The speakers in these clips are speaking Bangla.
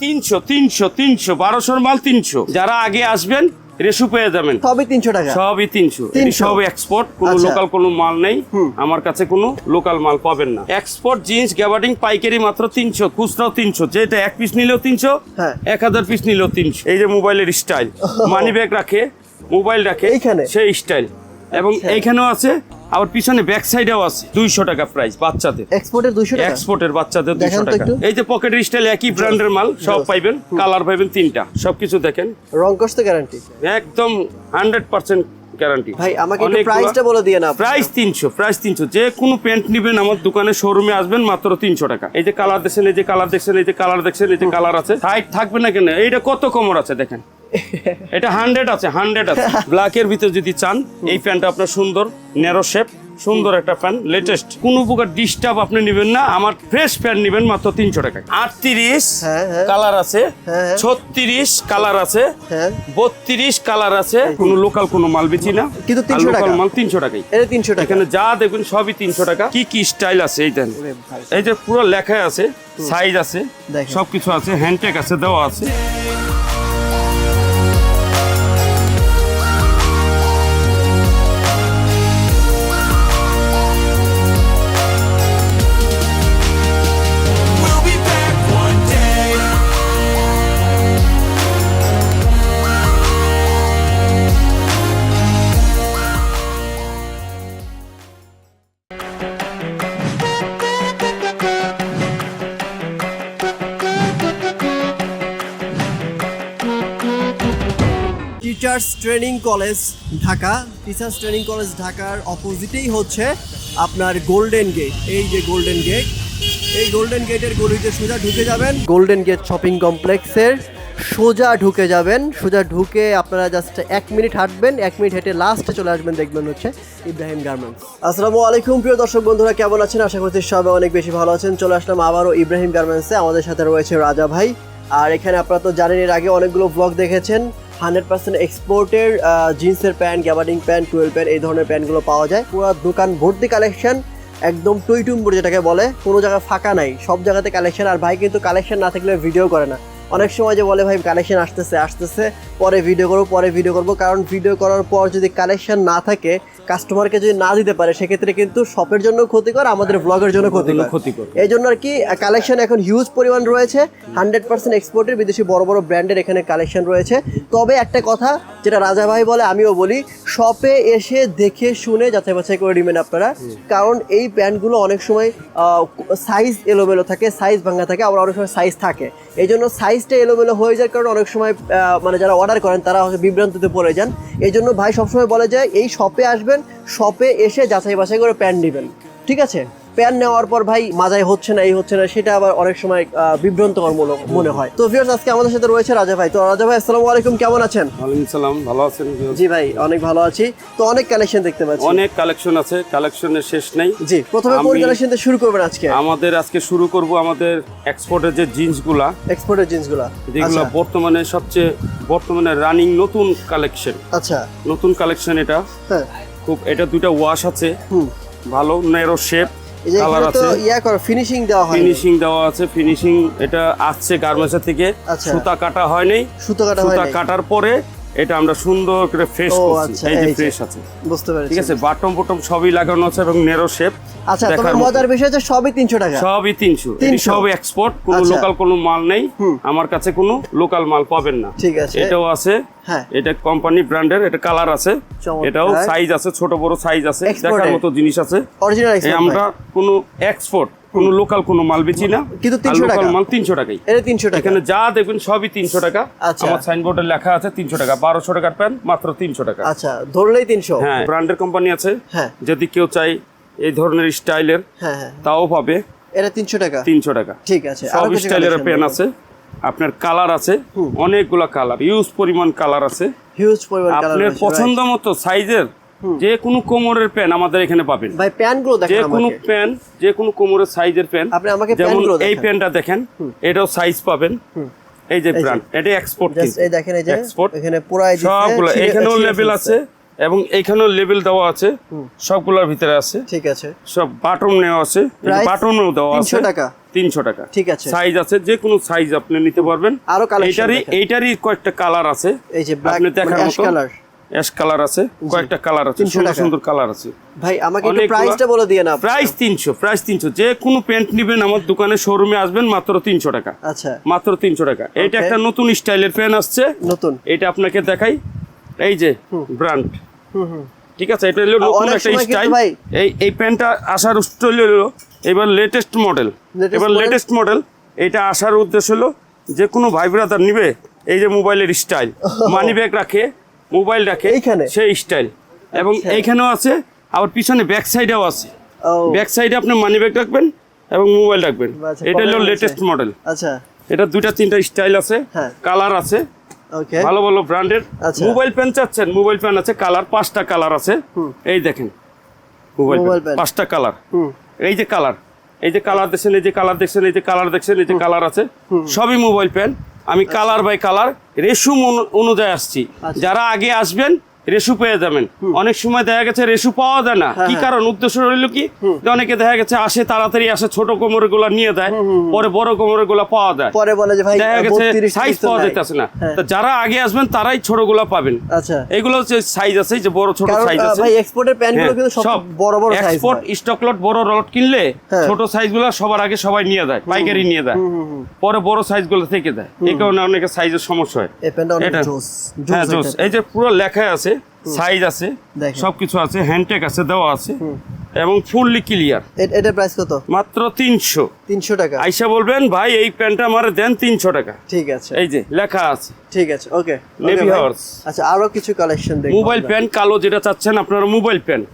তিনশো তিনশো তিনশো বারোশোর মাল তিনশো। যারা আগে আসবেন রেশু পেয়ে যাবেন। সবই তিনশো টাকা? সবই তিনশো। 300 সব এক্সপোর্ট কোনো আচ্ছা। লোকাল কোনো মাল নেই। আমার কাছে কোনো লোকাল মাল পাবেন না। এক্সপোর্ট জিন্স গ্যাবার্ডিং পাইকারি মাত্র তিনশো খুচরাও তিনশো। যেটা এক পিস নিলেও তিনশো হ্যাঁ। এক হাজার পিস নিলেও তিনশো। এই যে মোবাইলের স্টাইল মানি ব্যাগ রাখে মোবাইল রাখে এইখানে? সেই স্টাইল এবং আচ্ছা। এইখানেও আছে আবার পিছনে ব্যাক সাইডেও আছে দুইশো টাকা প্রাইস বাচ্চাদের। এক্সপোর্টের দুইশো টাকা? এক্সপোর্টের বাচ্চাদের তো টাকা। এই যে পকেটের স্টাইল একই ব্র্যান্ডের মাল সব পাইবেন কালার পাইবেন তিনটা সবকিছু দেখেন। রং কষ্ট গ্যারান্টি একদম হান্ড্রেড পার্সেন্ট গ্যারান্টি ভাই আমাকে একটু প্রাইসটা বলে দিয়ে না প্রাইস তিনশো প্রাইস তিনশো। যে কোনো প্যান্ট নিবেন আমার দোকানে শোরুমে আসবেন মাত্র তিনশো টাকা। এই যে কালার দেখছেন এই যে কালার দেখছেন এই যে কালার দেখছেন এই যে কালার আছে। সাইড থাকবে না কেন? এইটা কত কমর আছে দেখেন। এটা হান্ড্রেড আছে হান্ড্রেড আছে। ব্ল্যাকের ভিতরে যদি চান এই প্যান্টটা আপনার সুন্দর ন্যারো শেপ সুন্দর একটা প্যান্ট লেটেস্ট কোনো প্রকার ডিস্টার্ব আপনি নেবেন না আমার ফ্রেশ প্যান্ট নেবেন মাত্র তিনশো টাকা আটত্রিশ হ্যাঁ, হ্যাঁ। কালার আছে হ্যাঁ। ছত্রিশ কালার আছে হ্যাঁ। বত্রিশ কালার আছে কোনো লোকাল কোনো মাল বেচি না। কিন্তু 300 লোকাল মাল তিনশো টাকাই এটা তিনশো টাকা। এখানে যা দেখবেন সবই তিনশো টাকা। কি কি স্টাইল আছে এই দেন। এই যে পুরো লেখা আছে সাইজ আছে সবকিছু আছে হ্যান্ডটেক আছে দেওয়া আছে। Teachers training college Dhaka teachers training college ঢাকার অপোজিটেই হচ্ছে আপনার গোল্ডেন গেট এই যে গোল্ডেন গেট এই গোল্ডেন গেটের গলিতে সোজা ঢুকে যাবেন। গোল্ডেন গেট শপিং কমপ্লেক্সের সোজা ঢুকে যাবেন। সোজা ঢুকে আপনারা জাস্ট এক মিনিট হাঁটবেন, এক মিনিট হেঁটে লাস্টে চলে আসবেন, দেখবেন হচ্ছে ইব্রাহিম গার্মেন্টস আসসালামু আলাইকুম, প্রিয় দর্শক বন্ধুরা, কেমন আছেন? আশা করছি সবাই অনেক বেশি ভালো আছেন। চলে আসলাম আবারও ইব্রাহিম গার্মেন্টসে আমাদের সাথে রয়েছে রাজা ভাই। আর এখানে আপনারা তো জানেন, এর আগে অনেকগুলো ব্লগ দেখেছেন। হান্ড্রেড পার্সেন্ট এক্সপোর্টের জিন্সের pant, gabardine pant twelve pant, এই ধরনের প্যান্টগুলো পাওয়া যায়। পুরো দোকান ভর্তি কালেকশন, একদম টুইটুম্বুর যেটাকে বলে, কোনো জায়গায় ফাঁকা নাই। সব জায়গাতে কালেকশন, আর ভাই কিন্তু কালেকশন না থাকলে ভিডিও করে না। অনেক সময় যে বলে ভাই কালেকশন আসতেছে আসতেছে পরে ভিডিও করব পরে ভিডিও করব। কারণ ভিডিও করার পর যদি কালেকশন না থাকে কাস্টমারকে যদি না দিতে পারে সেক্ষেত্রে কিন্তু শপের জন্য ক্ষতিকর আমাদের ব্লগের জন্য ক্ষতিকর। ক্ষতিকর। এই জন্য আর কি কালেকশন এখন হিউজ পরিমাণ রয়েছে। হান্ড্রেড পার্সেন্ট এক্সপোর্টের বিদেশি বড় বড় ব্র্যান্ডের এখানে কালেকশন রয়েছে। তবে একটা কথা যেটা রাজা ভাই বলে আমিও বলি শপে এসে দেখে শুনে যাচাই বাছাই করে নেবেন আপনারা। কারণ এই প্যান্টগুলো অনেক সময় সাইজ এলোমেলো থাকে সাইজ ভাঙা থাকে আবার অনেক সময় সাইজ থাকে। এই জন্য সাইজটা এলোমেলো হয়ে যাওয়ার কারণে অনেক সময় মানে যারা অর্ডার করেন, তারা বিভ্রান্তিতে পড়ে যান। এই জন্য ভাই সবসময় বলে যায় এই শপে আসবেন শপে এসে যাচাই বাছাই করে প্যান্ট নেবেন। ঠিক আছে? প্যান নেওয়ার পর ভাই মাজায় হচ্ছে না এই হচ্ছে না সেটা আবার অনেক সময় বিভ্রান্তকর মনে হয় তো ভিউয়ার্স আজকে আমাদের সাথে রয়েছে রাজা ভাই। তো রাজা ভাই আসসালামু আলাইকুম কেমন আছেন? সালাম ভালো আছেন? জি ভাই অনেক ভালো আছি। তো অনেক কালেকশন দেখতে পাচ্ছি। অনেক কালেকশন আছে কালেকশনের শেষ নেই। জি প্রথমে কোন কালেকশন শুরু করবেন আজকে? আমাদের আজকে শুরু করব আমাদের এক্সপোর্টের যে জিন্সগুলা এক্সপোর্টের জিন্সগুলো যেগুলো বর্তমানে সবচেয়ে বর্তমানে রানিং নতুন কালেকশন আচ্ছা। নতুন কালেকশন এটা। হ্যাঁ। খুব এটা দুইটা ওয়াশ আছে। হুম। ভালো নেরো শেপ এই যে কালার আছে। ইয়া করো ফিনিশিং দেওয়া হয় ফিনিশিং দেওয়া আছে ফিনিশিং এটা আসছে থেকে। আচ্ছা। সুতা কাটা হয়নি। কাটা সুতা কাটার পরে এটা আমরা সুন্দর করে ফ্রেশ করছি। আচ্ছা, এই যে ফ্রেশ আছে। বুঝতে পেরেছি। ঠিক আছে বাটম বটম সবই লাগানো আছে এবং নেরো শেপ আচ্ছা তবে মজার বিষয় সবই তিনশো টাকা। সবই তিনশো। 300 সব এক্সপোর্ট কোনো আচ্ছা। লোকাল কোনো মাল নেই। আমার কাছে কোনো লোকাল মাল পাবেন না। ঠিক আছে। এটাও আছে। হ্যাঁ। এটা কোম্পানি ব্র্যান্ডের এটা কালার আছে। এটাও সাইজ আছে ছোট বড় সাইজ আছে। দেখার মতো জিনিস আছে। অরিজিনাল আমরা কোনো এক্সপোর্ট কোনো লোকাল কোনো মাল বেচি না। কিন্তু 300 লোকাল টাকা। মাল তিনশো টাকাই। এটা তিনশো টাকা। এখানে যা দেখবেন সবই তিনশো টাকা। আচ্ছা। আমার সাইনবোর্ডে লেখা আছে তিনশো টাকা। বারোশো টাকার প্যান্ট মাত্র তিনশো টাকা। আচ্ছা ধরলেই তিনশো। হ্যাঁ ব্র্যান্ডের কোম্পানি আছে। হ্যাঁ। যদি কেউ চাই এই ধরনের স্টাইলের হ্যাঁ হ্যাঁ। তাও পাবে। এটা তিনশো টাকা। তিনশো টাকা। ঠিক আছে। সব কিছু স্টাইলের পেন আছে। আপনার কালার আছে। অনেকগুলো কালার। ইউজ পরিমাণ কালার আছে। হিউজ পরিমাণ আপনার পছন্দ মতো সাইজের যে কোনো কোমরের প্যান আমাদের এখানে পাবেন। ভাই প্যান্টগুলো যে কোনো প্যান যে কোনো কোমরের সাইজের প্যান আপনি আমাকে যেমন প্যানগুলো এই দেখান। প্যানটা দেখেন এটাও সাইজ পাবেন। এই যে ব্র্যান্ড এটা এক্সপোর্ট এই দেখেন এই যে এক্সপোর্ট এখানে পুরো সবগুলো। এখানেও লেভেল আছে। এবং এইখানেও লেবেল দেওয়া আছে। সবগুলোর ভিতরে আছে। ঠিক আছে। সব বাটন নেওয়া আছে। বাটনও দেওয়া আছে। টাকা? তিনশো টাকা। ঠিক আছে। সাইজ আছে যে কোনো সাইজ আপনি নিতে পারবেন। আরও এইটারই এইটারই কয়েকটা কালার আছে। এই যে আপনি দেখার মানে মতো। color। অ্যাশ কালার আছে। কয়েকটা কালার আছে। সুন্দর সুন্দর কালার আছে। ভাই আমাকে একটু প্রাইসটা বলে দিয়ে না প্রাইস তিনশো প্রাইস তিনশো। যে কোনো প্যান্ট নিবেন আমার দোকানে শোরুমে আসবেন মাত্র তিনশো টাকা। আচ্ছা। মাত্র তিনশো টাকা। এইটা Okay. একটা নতুন স্টাইলের প্যান্ট আসছে। নতুন। এটা আপনাকে দেখাই। এই যে ব্র্যান্ড ঠিক আছে এটা হলো নতুন একটা স্টাইল এই এই প্যান্টটা আসার স্টাইল হলো এবার লেটেস্ট মডেল এবার লেটেস্ট মডেল এটা আসার উদ্দেশ্য হলো যে কোনো ভাই ব্রাদার নিবে এই যে মোবাইলের স্টাইল মানি ব্যাগ রাখে মোবাইল রাখে এইখানে? সেই স্টাইল এবং আচ্ছা। এইখানেও আছে আবার পিছনে ব্যাক সাইডেও আছে। ব্যাক সাইডে আপনি মানি ব্যাগ রাখবেন এবং মোবাইল রাখবেন। আচ্ছা, এটা হলো লেটেস্ট মডেল আচ্ছা। এটা দুইটা তিনটা স্টাইল আছে হ্যাঁ। কালার আছে ওকে ভালো ভালো ব্র্যান্ডের। আচ্ছা। মোবাইল প্যান চাচ্ছেন? মোবাইল প্যান আছে কালার পাঁচটা কালার আছে। এই দেখেন মোবাইল। পাঁচটা কালার। এই যে কালার এই যে কালার দেখছেন এই যে কালার দেখছেন এই যে কালার দেখছেন এই যে কালার আছে সবই মোবাইল প্যান। আমি কালার বাই কালার রেশম অনুযায়ী আসছি। আচ্ছা। যারা আগে আসবেন রেশু পেয়ে যাবেন। অনেক সময় দেখা গেছে রেশু পাওয়া যায় না। হ্যাঁ, কি হ্যাঁ। কারণ? উদ্দেশ্য রইল কি? অনেকে দেখা গেছে আসে তাড়াতাড়ি আসে ছোট কোমরেরগুলা নিয়ে দেয় পরে বড় কোমরেরগুলা পাওয়া যায়। পরে বলে যে ভাই দেখা গেছে সাইজ পাওয়া। যাইতেছে না। হ্যাঁ। তো যারা আগে আসবেন তারাই ছোটগুলা পাবেন। আচ্ছা। এগুলো যে সাইজ আছে যে বড় ছোট সাইজ আছে। ভাই এক্সপোর্টের প্যান্টগুলো কিন্তু সব বড় বড় সাইজ এক্সপোর্ট স্টক লট বড় লট কিনলে ছোট সাইজগুলা সবার আগে সবাই নিয়ে যায় পাইকারি নিয়ে যায়। পরে বড় সাইজগুলো থেকে দেয় এই কারণে অনেকের সাইজের সমস্যা হয়। অনেক এটা হ্যাঁ এই যে পুরো লেখা আছে সাইজ আছে। সবকিছু আছে হ্যান্ডটেক আছে দেওয়া আছে এবং ফুললি ক্লিয়ার। এটা প্রাইস কত? মাত্র তিনশো। তিনশো টাকা। আইসা বলবেন ভাই এই প্যান্টটা আমার দেন তিনশো টাকা। ঠিক আছে। এই যে লেখা আছে। ঠিক আছে ওকে। নেভি হর্স আচ্ছা আরও কিছু কালেকশন মোবাইল প্যান্ট প্যান কালো যেটা চাচ্ছেন আপনারা মোবাইল প্যান্ট।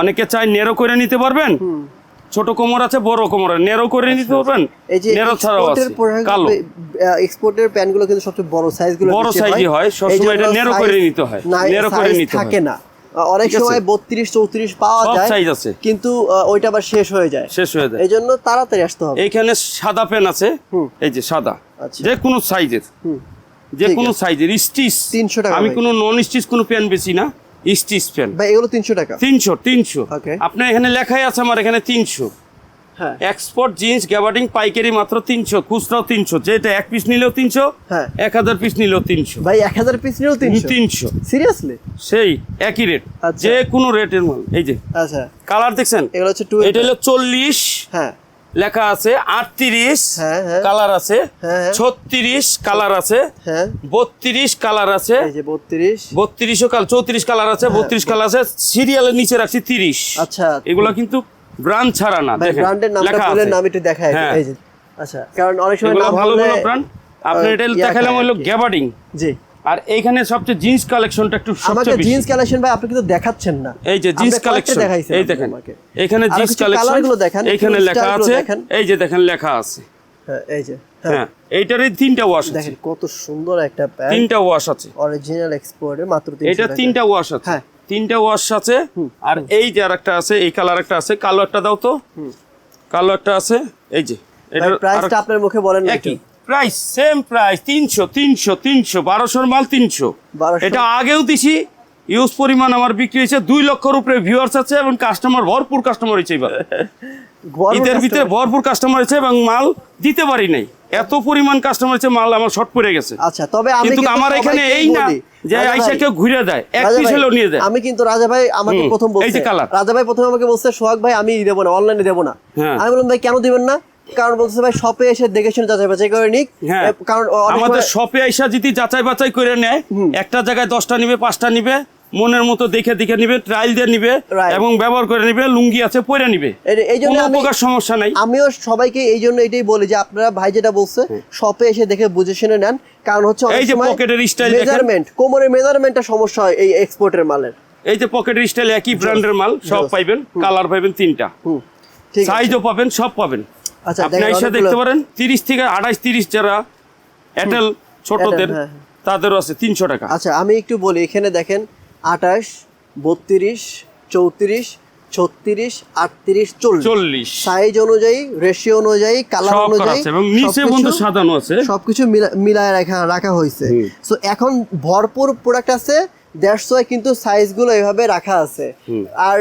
অনেকে চাই নেরো করে নিতে পারবেন। ছোট কোমর আছে বড় কোমর। নেরো করে নিতে পারবেন? এই যে নেরো ছাড়াও আছে। কালো। এক্সপোর্টের প্যান্টগুলো কিন্তু সবচেয়ে বড় সাইজগুলো বড় সাইজই হয়, সবসময় এটা নেরো করে নিতে হয়, নেরো করে নিতে। থাকে না। অনেক সময় বত্রিশ চৌত্রিশ পাওয়া যায় size আছে। কিন্তু ওইটা আবার শেষ হয়ে যায়। শেষ হয়ে যায়। এই জন্য তাড়াতাড়ি আসতে হবে। এইখানে সাদা পেন আছে। এই যে সাদা। আচ্ছা। যে কোনো সাইজের। যে কোনো সাইজের স্টিচ 300 টাকা আমি। কোনো নন স্টিচ কোনো পেন বেশি না। স্টিচ পেন ভাই এগুলো তিনশো টাকা। তিনশো তিনশো। Okay. আপনার এখানে লেখাই আছে আমার এখানে তিনশো। হ্যাঁ। এক্সপোর্ট জিন্স গ্যাবার্ডিং পাইকারি মাত্র তিনশো খুচরাও তিনশো। যেটা এক পিস নিলেও তিনশো হ্যাঁ। এক হাজার পিস নিলেও তিনশো। ভাই এক হাজার পিস নিয়েও তিনশো? তিনশো। সিরিয়াসলি সেই একই রেট আচ্ছা। যে কোনো রেটের মাল এই যে। আচ্ছা। কালার দেখছেন? এগুলো হচ্ছে টু এটা হলো চল্লিশ। হ্যাঁ। লেখা আছে আটত্রিশ হ্যাঁ, হ্যাঁ। কালার আছে হ্যাঁ। ছত্রিশ কালার আছে হ্যাঁ। বত্রিশ কালার আছে। বত্রিশ। বত্রিশও কাল চৌত্রিশ কালার আছে বত্রিশ কালার আছে। সিরিয়ালের নিচে রাখছি তিরিশ। আচ্ছা। এগুলা কিন্তু ব্র্যান্ড ছাড়া না ব্র্যান্ডের নামটা বলে নাম একটু দেখায় আচ্ছা কারণ অনেক সময় ভালো ভালো ব্র্যান্ড আপনি এটা দেখালাম হলো গ্যাবার্ডিং জি। আর এইখানে সবচেয়ে জিন্স কালেকশনটা একটু আমাকে জিন্স কালেকশন ভাই আপনি কিন্তু দেখাচ্ছেন না। এই যে জিন্স কালেকশন এই দেখেন। এখানে জিন্স কালেকশন দেখান, এখানে লেখা আছে এই যে দেখেন লেখা আছে। হ্যাঁ, এই যে হ্যাঁ, হ্যাঁ এইটারই তিনটা ওয়াশ আছে। দেখেন কত সুন্দর একটা প্যান্ট তিনটা ওয়াশ আছে। অরিজিনাল এক্সপোর্টের মাত্র 300 এটা তিনটা ওয়াশ আছে। হ্যাঁ। তিনটা ওয়াশ আছে আর এই যে আরেকটা আছে এই কালার একটা আছে। কালো একটা দাও তো। কালো একটা আছে এই যে। এটার প্রাইসটা আপনার মুখে বলেন না একই। একটু। প্রাইস সেম প্রাইস তিনশো তিনশো তিনশো বারোশোর মাল তিনশো। এটা আগেও দিছি ইউজ পরিমাণ আমার বিক্রি হয়েছে দুই লক্ষর উপরে ভিউয়ার্স আছে এবং কাস্টমার ভরপুর কাস্টমার হয়েছে এবার। ঈদের ভিতরে ভরপুর কাস্টমার হয়েছে এবং মাল দিতে পারি নাই। এত পরিমাণ কাস্টমার হয়েছে মাল আমার শর্ট পড়ে গেছে। আচ্ছা তবে আমি কিন্তু আমার এখানে এই না যে আইসা কেউ ঘুরে দেয় এক পিস হলেও নিয়ে দেয়। আমি কিন্তু রাজা ভাই আমাকে প্রথম এই বলছে। রাজা ভাই প্রথমে আমাকে বলছে সোহাগ ভাই আমি দেবো না অনলাইনে দেবো না। হ্যাঁ। আমি বললাম ভাই কেন দিবেন না? কারণ বলছে ভাই শপে এসে দেখে শুনে যাচাই বাছাই করে নিক। হ্যাঁ। কারণ আমাদের শপে আইসা যদি যাচাই বাছাই করে নেয় একটা জায়গায় দশটা নিবে পাঁচটা নিবে মনের মতো দেখে দেখে নিবে ট্রায়াল দিয়ে নিবে এবং ব্যবহার করে নিবে লুঙ্গি আছে পরে নিবে। এই- জন্য প্রকার সমস্যা নাই। আমিও সবাইকে এই জন্য এটাই বলি যে আপনারা ভাই যেটা বলছে শপে এসে দেখে বুঝে শুনে নেন। কারণ হচ্ছে এই যে পকেটের দেখেন। মেজারমেন্ট কোমরের মেজারমেন্টটা সমস্যা হয় এই এক্সপোর্টের মালের। এই যে পকেটের স্টাইল একই ব্র্যান্ডের মাল সব পাইবেন কালার পাইবেন তিনটা। সাইজও পাবেন সব পাবেন। আপনি এসে দেখতে পারেন তিরিশ থেকে আঠাইশ তিরিশ যারা এয়ারটেল ছোটদের হ্যাঁ, তাদেরও আছে তিনশো টাকা। আচ্ছা আমি একটু বলি এখানে দেখেন আঠাশ বত্রিশ চৌত্রিশ ছত্রিশ আটত্রিশ চল্লিশ। চল্লিশ। সাইজ অনুযায়ী রেশিও অনুযায়ী কালার অনুযায়ী এবং নিচে সবকিছু- সাজানো আছে। সবকিছু মিলা- মিলায় রাখা রাখা হয়েছে। সো এখন ভরপুর প্রোডাক্ট আছে ওয়াই কিন্তু সাইজগুলো এইভাবে রাখা আছে। আর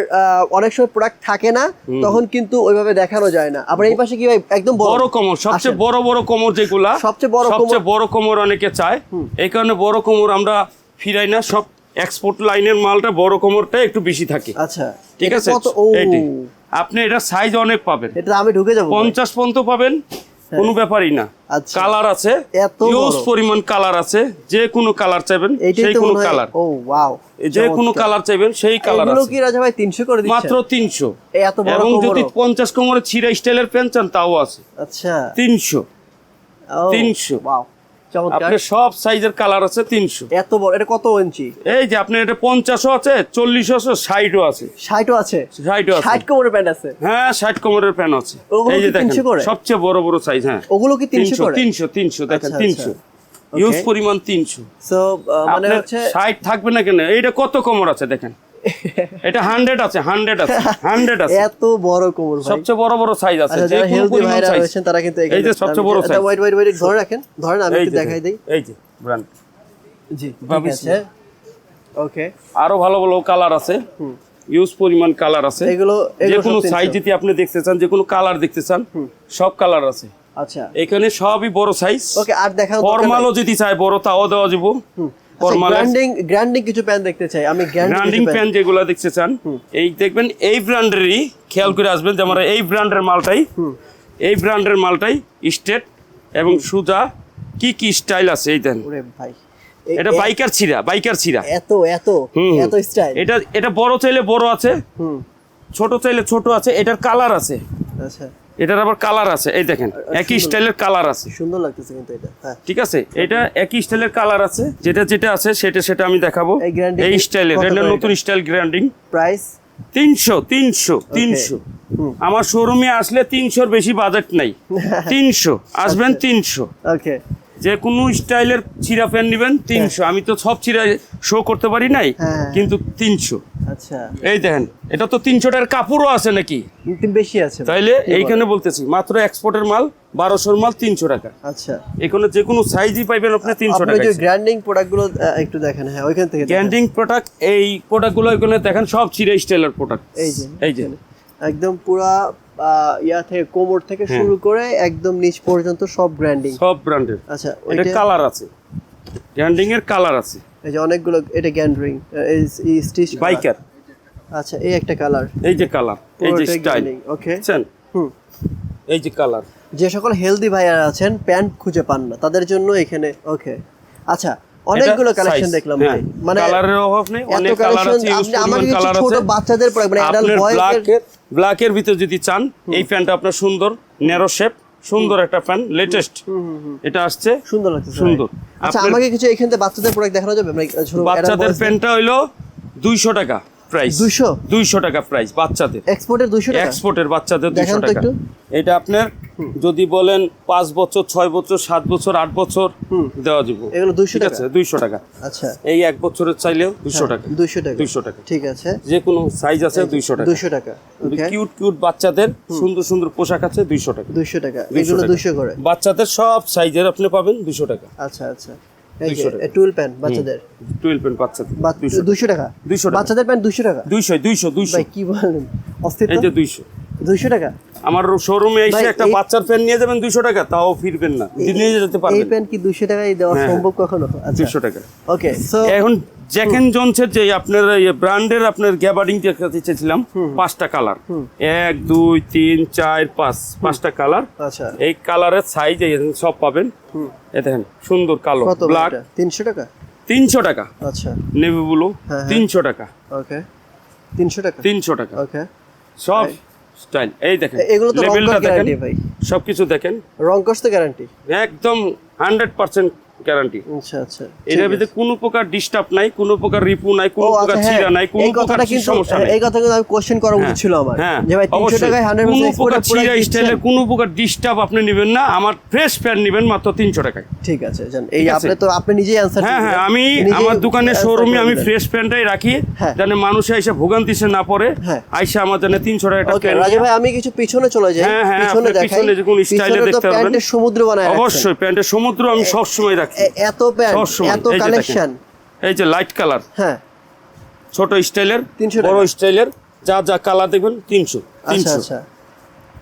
অনেক সময় প্রোডাক্ট থাকে না তখন কিন্তু ওইভাবে দেখানো যায় না। আবার এই পাশে কি ভাই একদম বড় কোমর সবচেয়ে বড় বড় কোমর যেগুলা সবচেয়ে বড় সবচেয়ে বড় কোমর অনেকে চায়। এই কারণে বড় কোমর আমরা ফিরাই না সব এক্সপোর্ট লাইনের মালটা বড় কোমরটা একটু বেশি থাকে। আচ্ছা ঠিক আছে? আপনি এটা সাইজ অনেক পাবেন। এটা আমি ঢুকে যাব পঞ্চাশ পর্যন্ত পাবেন। কোনো ব্যাপারই না। আচ্ছা। কালার আছে হিউজ ইউজ পরিমাণ কালার আছে যে কোনো কালার চাইবেন সেই কোনো কালার। ও ওয়াও যে কোনো কালার চাইবেন সেই কালার আছে। কি রাজা ভাই 300 করে দিচ্ছেন মাত্র তিনশো। এই এত বড় এবং যদি কোমরও? পঞ্চাশ কোমরের ছিঁড়া স্টাইলের প্যান্ট চান তাও আছে। আচ্ছা। তিনশো। ও, 300 ওয়াও আপনার সব সাইজের কালার আছে তিনশো। এত বড় এটা কত ইঞ্চি? এই যে আপনার এটা পঞ্চাশও আছে চল্লিশও আছে ষাটও আছে। 60ও আছে? ষাটও আছে। 60 কোমরের প্যান্ট আছে? হ্যাঁ ষাট কোমরের প্যান্ট আছে। এই যে দেখেন সবচেয়ে বড় বড় সাইজ হ্যাঁ। ওগুলো কি তিনশো তিনশো তিনশো দেখেন আচ্ছা, তিনশো। আচ্ছা। ইউজ পরিমাণ তিনশো। সো মানে হচ্ছে ষাট থাকবে না কেন? এইটা কত কোমর আছে দেখেন? এটা হান্ড্রেড আছে হান্ড্রেড আছে হান্ড্রেড আছে। এত বড় কোমর ভাই। সবচেয়ে বড় বড় সাইজ আছে আচ্ছা যে হেলদি ভাইরা size। তারা কিন্তু এই যে সবচেয়ে বড় সাইজ ওয়াইট ওয়াইট ওয়াইট ধরে রাখেন ধরেন আমি একটু দেখাই দেই। এই যে ব্র্যান্ড জি ঠিক আছে। ওকে আরও ভালো ভালো কালার আছে। ইউজ পরিমাণ কালার আছে। এগুলো যে কোনো সাইজ যদি আপনি দেখতে চান যে কোনো কালার দেখতে চান সব কালার আছে। আচ্ছা। এখানে সবই বড় সাইজ ওকে আর দেখাও ফরমালও যদি চাই বড় তাও দেওয়া যাব। গ্র্যান্ডিং গ্র্যান্ডিং কিছু প্যান্ট দেখতে চাই। আমি গ্র্যান্ডিং প্যান্ট যেগুলো দেখতে চান এই দেখবেন এই ব্র্যান্ডেরই খেয়াল করে আসবেন যে আমরা এই ব্র্যান্ডের মালটাই এই ব্র্যান্ডের মালটাই স্টেট এবং সুজা কি কি স্টাইল আছে এই দেন। ভাই। এটা বাইকার ছিঁড়া বাইকার ছিঁড়া। এত এত। এত স্টাইল এটা এটা বড় চাইলে বড় আছে ছোট চাইলে ছোট আছে এটার কালার আছে। আচ্ছা। এটার আবার কালার আছে এই দেখেন একই স্টাইলের কালার আছে। সুন্দর লাগতেছে কিন্তু এটা হ্যাঁ। ঠিক আছে? এটা একই স্টাইলের কালার আছে যেটা যেটা আছে সেটা সেটা আমি দেখাবো। এই স্টাইলের এটা নতুন স্টাইল গ্র্যান্ডিং প্রাইস তিনশো তিনশো তিনশো। আমার শোরুমে আসলে তিনশোর বেশি বাজেট নাই। তিনশো আসবেন তিনশো। ওকে যে কোনো স্টাইলের চিরা প্যান্ট নেবেন তিনশো। আমি তো সব চিরা শো করতে পারি নাই হ্যাঁ। কিন্তু তিনশো। আচ্ছা। এই দেখেন এটা তো তিনশোটার কাপড়ও আছে নাকি? বেশি আছে তাইলে এইখানে বলতেছি মাত্র এক্সপোর্টের মাল বারোশোর মাল তিনশো টাকা। আচ্ছা। এখানে যে কোনো সাইজই পাইবেন আপনি তিনশো টাকা গ্র্যান্ডিং প্রোডাক্টগুলো একটু দেখেন হ্যাঁ ওইখান থেকে। গ্যান্ডিং প্রোডাক্ট এই প্রোডাক্টগুলো এখানে দেখেন সব চিরা স্টাইলের প্রোডাক্ট এই যে এই যে। একদম পুরা ইয়া থেকে কোমর থেকে হ্যাঁ। শুরু করে একদম নিচ পর্যন্ত সব ব্র্যান্ডিং সব ব্র্যান্ডের আচ্ছা এটা কালার আছে। গ্যান্ডিং এর কালার আছে। এই যে অনেকগুলো এটা গ্যান্ড্রিং এই স্টিচ বাইকার আচ্ছা এই একটা কালার এই যে কালার এই যে স্টাইল ওকে হুম। এই যে কালার যে সকল হেলদি ভাইয়ারা আছেন প্যান্ট খুঁজে পান না। তাদের জন্য এখানে ওকে আচ্ছা অনেকগুলো কালেকশন দেখলাম ভাই। মানে কালারের অভাব নেই অনেক কালার আছে আমাকে কিছু ছোট বাচ্চাদের মানে অ্যাডাল্ট বয়েজের ব্ল্যাকের ব্ল্যাকের ভিতর যদি চান এই প্যান্টটা আপনার সুন্দর ন্যারো শেপ সুন্দর একটা ফ্যান লেটেস্ট এটা আসছে। সুন্দর লাগছে সুন্দর। আচ্ছা আমাকে কিছু এখান থেকে বাচ্চাদের প্রোডাক্ট দেখানো যাবে? মানে বাচ্চাদের ফ্যানটা হইল দুইশো টাকা। প্রাইস 200? দুইশো টাকা প্রাইস বাচ্চাদের। এক্সপোর্টের 200 টাকা? এক্সপোর্টের বাচ্চাদের দেখান দুশো তো টাকা। এটা আপনার যদি বলেন পাঁচ বছর ছয় বছর সাত বছর আট বছর দেওয়া যাব। এগুলো 200 টাকা? আছে দুইশো টাকা। আচ্ছা। এই এক বছরের চাইলেও দুশো টাকা। 200 টাকা। দুইশো টাকা। ঠিক আছে। যে কোনো সাইজ আছে দুইশো টাকা। 200 টাকা। কিউট কিউট বাচ্চাদের সুন্দর সুন্দর পোশাক আছে দুইশো টাকা। 200 টাকা। 200 এগুলো 200 করে। বাচ্চাদের সব সাইজের আপনি পাবেন দুশো টাকা। আচ্ছা আচ্ছা। এই 200 প্যান্ট বাচ্চাদের। টুয়েলভ পেন বাচ্চাদের দুশো 200 টাকা। 200 বাচ্চাদের প্যান্ট দুশো টাকা? দুইশো দুইশো দুইশো। কি বলেন? অস্থির এই যে দুইশো। 200 টাকা? আমার শোরুমে এসে একটা বাচ্চার প্যান্ট নিয়ে যাবেন দুইশো টাকা তাও ফিরবেন না। নিয়ে যেতে এই পারবেন। প্যান্ট কি 200 টাকায় দেওয়া হ্যাঁ। সম্ভব কখনো? আচ্ছা। দুইশো টাকা। ওকে সো এখন জ্যাক এন্ড জনসের যে আপনার ব্র্যান্ডের আপনার গ্যাবার্ডিং দেখাতে চেয়েছিলাম পাঁচটা কালার। এক দুই তিন চার পাঁচ পাঁচটা কালার। আচ্ছা। এই কালারের সাইজ সব পাবেন। এ দেখেন সুন্দর কালো ব্ল্যাক 300 টাকা? তিনশো টাকা। আচ্ছা। নেভি ব্লু হ্যাঁ, হ্যাঁ। তিনশো টাকা। ওকে। 300 টাকা? তিনশো টাকা। ওকে। সব স্টাইল এই দেখেন এগুলো তো লেভেলটা দেখেন। সবকিছু দেখেন। রং তো গ্যারান্টি একদম হান্ড্রেড পার্সেন্ট গ্যারান্টি। আচ্ছা আচ্ছা। এটার ভিতরে কোনো প্রকার ডিস্টার্ব নাই কোনো প্রকার রিপু নাই কোনো প্রকার আচ্ছা ছিঁড়া হ্যাঁ। নাই কোনো প্রকার সমস্যা নাই। এই কথা কিন্তু আমি কোশ্চেন করা উচিত ছিল আমার। হ্যাঁ যে ভাই 300 টাকায় 100% কোনো প্রকার ছিঁড়া স্টাইলের কোনো প্রকার ডিস্টার্ব আপনি নেবেন না। আমার ফ্রেশ নেবেন মাত্র তিনশো টাকায়। ঠিক আছে জান এই আপনি তো আপনি নিজেই অ্যানসার হ্যাঁ হ্যাঁ আমি আমার দোকানের শোরুমে আমি ফ্রেশ প্যান্টটাই রাখি হ্যাঁ। যেন মানুষে এসে ভোগান্তি সে না পড়ে। হ্যাঁ। আইসা আমার জন্য তিনশো টাকা ওকে রাজা ভাই আমি কিছু পিছনে চলে যাই। হ্যাঁ, হ্যাঁ, পিছনে দেখাই। পিছনে যে কোন স্টাইলে দেখতে। প্যান্টের সমুদ্র বানায় অবশ্যই প্যান্টের সমুদ্র আমি সবসময় রাখি এ- এত প্যান্ট এত। কালেকশন এই যে লাইট কালার হ্যাঁ। ছোট স্টাইলের তিনশো বড় স্টাইলের যা যা কালার দেখবেন তিনশো আচ্ছা তিনশো। আচ্ছা।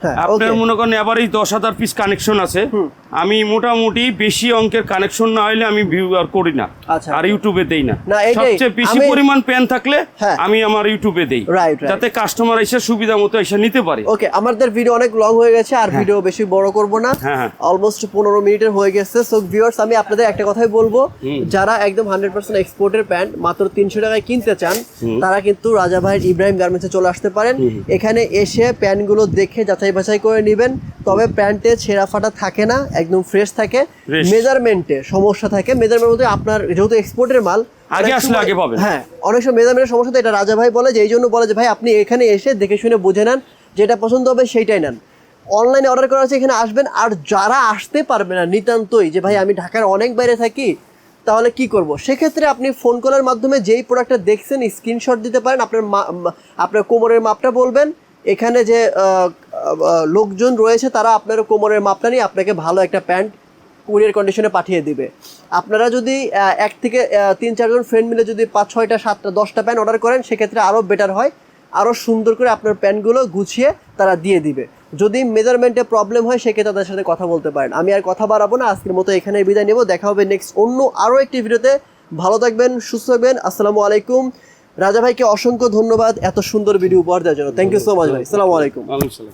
আপনার ওকে মনে করেন এবারই দশ হাজার পিস কানেকশন আছে। আমি মোটামুটি বেশি অঙ্কের কানেকশন না হলে আমি ভিউ আর করি না। আচ্ছা। আর ইউটিউবে দেই না। সবচেয়ে বেশি পরিমাণ প্যান থাকলে হ্যাঁ। আমি আমার ইউটিউবে দেই. যাতে কাস্টমার এসে সুবিধা মতো এসে নিতে পারে। ওকে আমাদের ভিডিও অনেক লং হয়ে গেছে আর ভিডিও বেশি বড় করব না। হ্যাঁ, হ্যাঁ। অলমোস্ট পনেরো মিনিটের হয়ে গেছে। সো ভিউয়ার্স আমি আপনাদের একটা কথাই বলব। যারা একদম হান্ড্রেড পার্সেন্ট এক্সপোর্টের প্যান্ট মাত্র তিনশো টাকায় কিনতে চান তারা কিন্তু রাজা ভাইয়ের ইব্রাহিম গার্মেন্টসে চলে আসতে পারেন। এখানে এসে প্যান্টগুলো দেখে যাচাই বাছাই করে নেবেন তবে প্যান্টে ছেঁড়া ফাটা থাকে না একদম ফ্রেশ থাকে মেজারমেন্টে সমস্যা থাকে। মেজারমেন্ট আপনার যেহেতু এক্সপোর্টের মাল আগে আসলে আগে পাবেন। হ্যাঁ অনেক সময় মেজারমেন্টের সমস্যা তো এটা রাজা ভাই বলে যে এই জন্য বলে যে ভাই আপনি এখানে এসে দেখে শুনে বুঝে নেন যেটা পছন্দ হবে সেইটাই নেন। অনলাইনে অর্ডার করা আছে এখানে আসবেন আর যারা আসতে পারবে না নিতান্তই যে ভাই আমি ঢাকার অনেক বাইরে থাকি তাহলে কি করব? সেক্ষেত্রে আপনি ফোন কলের মাধ্যমে যেই প্রোডাক্টটা দেখছেন স্ক্রিনশট দিতে পারেন আপনার আপনার কোমরের মাপটা বলবেন এখানে যে লোকজন রয়েছে, তারা আপনার কোমরের মাপটা নিয়ে আপনাকে ভালো একটা প্যান্ট কুরিয়ার কন্ডিশনে পাঠিয়ে দিবে। আপনারা যদি এক থেকে তিন, চারজন ফ্রেন্ড মিলে যদি পাঁচ, ছয়টা, সাতটা, দশটা প্যান্ট অর্ডার করেন, সেক্ষেত্রে আরও বেটার হয়। আরও সুন্দর করে আপনার প্যান্টগুলো গুছিয়ে তারা দিয়ে দিবে। যদি মেজারমেন্টে প্রবলেম হয়, সেক্ষেত্রে তাদের সাথে কথা বলতে পারেন। আমি আর কথা বাড়াবো না, আজকের মতো এখানে বিদায় নেব। দেখা হবে নেক্সট অন্য আরও একটি ভিডিওতে। ভালো থাকবেন, সুস্থ থাকবেন। আসসালামু আলাইকুম। রাজা ভাইকে অসংখ্য ধন্যবাদ এত সুন্দর ভিডিও উপহার দেওয়ার জন্য। থ্যাংক ইউ সো মাচ ভাই। আসসালামু আলাইকুম। সালাম